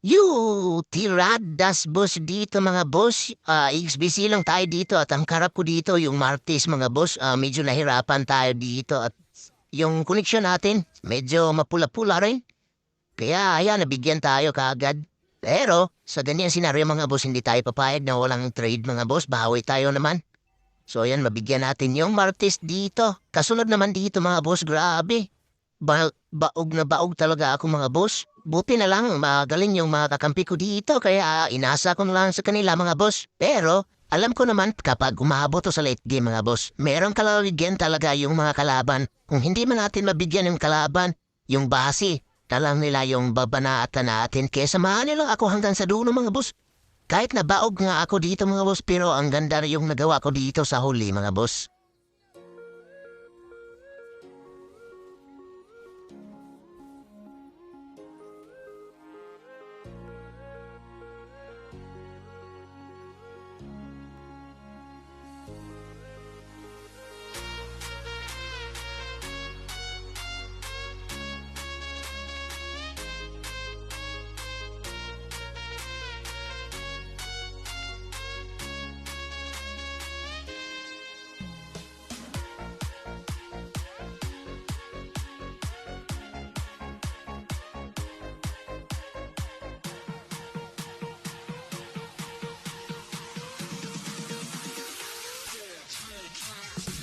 You, tiradas boss dito mga boss. Ah, XBC lang tayo dito at ang karap ko dito yung Martes mga boss. Ah, medyo nahirapan tayo dito at yung koneksyon natin medyo mapula-pula rin. Kaya ayan, nabigyan tayo kaagad. Pero sa ganyan senaryo mga boss, hindi tayo papayag na walang trade mga boss. Bawi tayo naman. So ayan, mabigyan natin yung Martes dito. Kasunod naman dito mga boss, grabe. Ba baog na baog talaga ako mga boss. Buti na lang magaling yung mga kakampi ko dito kaya inasa ko na lang sa kanila mga boss. Pero alam ko naman kapag umabot sa late game mga boss, merong kalawigyan talaga yung mga kalaban. Kung hindi man natin mabigyan yung kalaban, yung base, talang nila yung babanaatan natin kaya samahan nila ako hanggang sa dulo mga boss. Kahit na baog nga ako dito mga boss pero ang ganda na yung nagawa ko dito sa huli mga boss. the time.